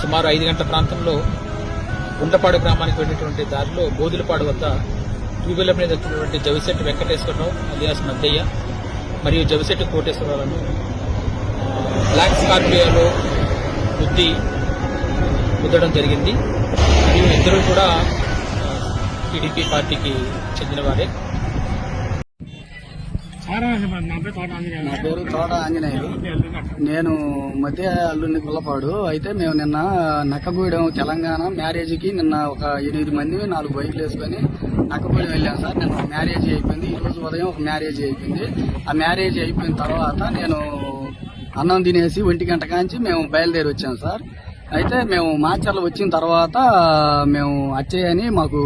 సుమారు ఐదు గంటల ప్రాంతంలో గుంటపాడు గ్రామానికి వెళ్ళినటువంటి దారిలో బోధులపాడు వద్ద టూ వీలర్ మీద వచ్చినటువంటి జవిశెట్టి వెంకటేశ్వరరావు అలియాస్ మద్దయ్య మరియు జవిశెట్టి కోటేశ్వరరావులను బ్లాక్ స్కార్పియోలో గుద్ది గుద్దడం జరిగింది. మరియు ఇద్దరు కూడా టీడీపీ పార్టీకి చెందిన వారే నా పేరు తోట ఆంజనేయులు. నేను మధ్య అల్లుని కుల్లపాడు. అయితే మేము నిన్న నక్కగూడెం తెలంగాణ మ్యారేజ్కి నిన్న ఒక ఎనిమిది మంది నాలుగు బైకులు వేసుకొని నక్కగూడెం వెళ్ళాం సార్. నిన్న మ్యారేజ్ అయిపోయింది. ఈ రోజు ఉదయం ఒక మ్యారేజ్ అయిపోయింది. ఆ మ్యారేజ్ అయిపోయిన తర్వాత నేను అన్నం తినేసి ఒంటి గంట కాంచి మేము బయలుదేరి వచ్చాం సార్. అయితే మేము మాచర్లు వచ్చిన తర్వాత మేము అచ్చయ్యని మాకు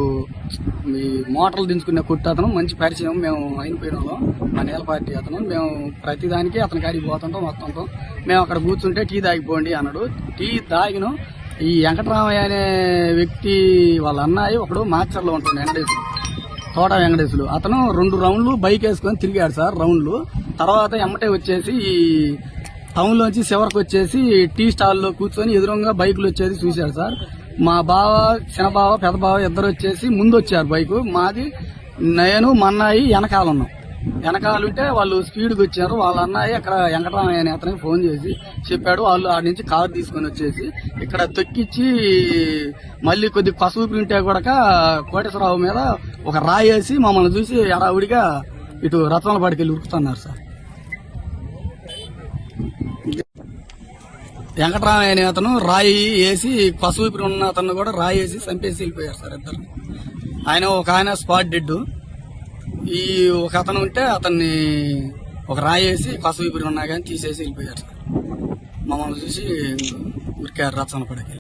ఈ మోటార్లు దించుకునే కుట్టు అతను మంచి పరిచయం. మేము అయిపోయిన వాళ్ళం. మా నేల పార్టీ అతను. మేము ప్రతిదానికి అతని కాడికి పోతుంటాం వస్తుంటాం. మేము అక్కడ కూర్చుంటే టీ తాగిపోండి అన్నాడు. టీ తాగిన ఈ వెంకటరామయ్య అనే వ్యక్తి వాళ్ళ అన్నయ్య ఒకడు మాచర్లో ఉంటాడు వెంకటేశ్వరు తోట వెంకటేశ్వరులు అతను రెండు రౌండ్లు బైక్ వేసుకొని తిరిగాడు సార్ రౌండ్లు. తర్వాత ఎమ్మటే వచ్చేసి టౌన్లోంచి టౌన్ లోంచి చివరికి వచ్చేసి టీ స్టాల్లో కూర్చొని ఎదురుగా బైకులు వచ్చేది చూశాడు సార్. మా బావ చిన్న బావ పెద్ద బావ ఇద్దరు వచ్చేసి ముందు వచ్చారు బైకు. మాది నేను మా అన్నయ్య వెనకాల ఉన్నాం. వెనకాల ఉంటే వాళ్ళు స్పీడ్కి వచ్చారు. వాళ్ళ అన్నయ్య ఇక్కడ వెంకటరామయ్య అనే అతనికి ఫోన్ చేసి చెప్పాడు. వాళ్ళు ఆడి నుంచి కారు తీసుకొని వచ్చేసి ఇక్కడ తొక్కిచ్చి మళ్ళీ కొద్ది పసుపు ఉంటే కూడా కోటేశ్వరరావు మీద ఒక రాయేసి మమ్మల్ని చూసి ఎడావుడిగా ఇటు రత్నాలపాడికి వెళ్ళి ఉరుకుతున్నారు సార్. వెంకటరామయ్య అనే అతను రాయి వేసి పసుపు ఉన్న అతను కూడా రాయి వేసి చంపేసి వెళ్ళిపోయారు సార్ ఇద్దరు. ఆయన ఒక ఆయన స్పాట్ డెడ్. ఈ ఒక అతను ఉంటే అతన్ని ఒక రాయి వేసి పసుపు ఉన్నా కానీ తీసేసి వెళ్ళిపోయారు సార్. మమ్మల్ని చూసి ఉరికారు రచన పడకి